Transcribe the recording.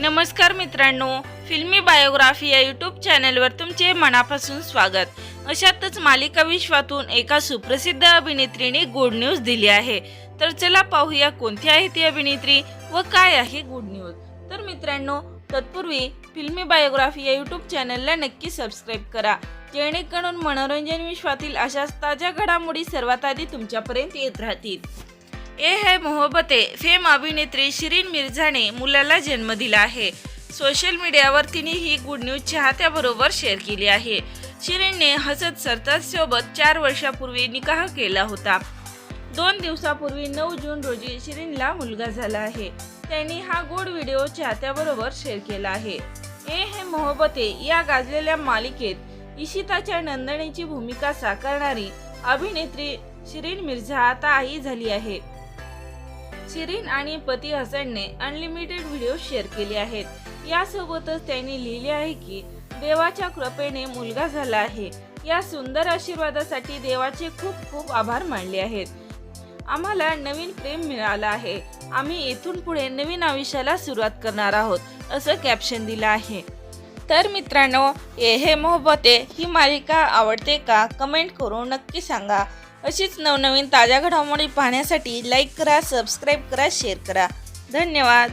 नमस्कार मित्रांनो फिल्मी बायोग्राफी या यूट्यूब चॅनलवर तुमचे मनापासून स्वागत. अशातच मालिका विश्वातून एका सुप्रसिद्ध अभिनेत्रीने गुड न्यूज दिली आहे. तर चला पाहूया कोणती आहे ती अभिनेत्री व काय आहे गुड न्यूज तर मित्रांनो तत्पूर्वी फिल्मी बायोग्राफी या यूट्यूब चॅनलला नक्की सबस्क्राईब करा. जेणेकरून मनोरंजन विश्वातील अशाच ताज्या घडामोडी सर्वात आधी तुमच्यापर्यंत येत राहतील. ए है मोहब्बते फेम अभिनेत्री शिरीन मिर्झाने मुलाला जन्म दिला आहे. सोशल मीडियावर तिने ही गुड न्यूज चाहत्याबरोबर शेअर केली आहे. शिरीनने हसत सरताज सोबत चार वर्षापूर्वी निकाह केला होता. दोन दिवसापूर्वी नऊ जून रोजी शिरीनला मुलगा झाला आहे. त्यांनी हा गोड व्हिडिओ चाहत्याबरोबर शेअर केला आहे. ए हे मोहब्बते या गाजलेल्या मालिकेत इशिताच्या नंदणीची भूमिका साकारणारी अभिनेत्री शिरीन मिर्झा आता आई झाली आहे. शिरीन आणि पती हसनने अनलिमिटेड व्हिडिओ शेअर केले आहेत. यासोबतच त्यांनी लिहिले आहे की देवाच्या कृपेने मुलगा झाला आहे. या सुंदर आशीर्वादासाठी देवाचे खूप खूप आभार मानले आहेत. आम्हाला नवीन प्रेम मिळालं आहे. आम्ही येथून पुढे नवीन आयुष्याला सुरुवात करणार आहोत असं कॅप्शन दिलं आहे. तर मित्रांनो ए हे मोहब्बते ही मालिका आवडते का? कमेंट करून नक्की सांगा. अशीच नवनवीन ताज्या घडामोडी पाहण्यासाठी लाईक करा सबस्क्राईब करा शेअर करा. धन्यवाद.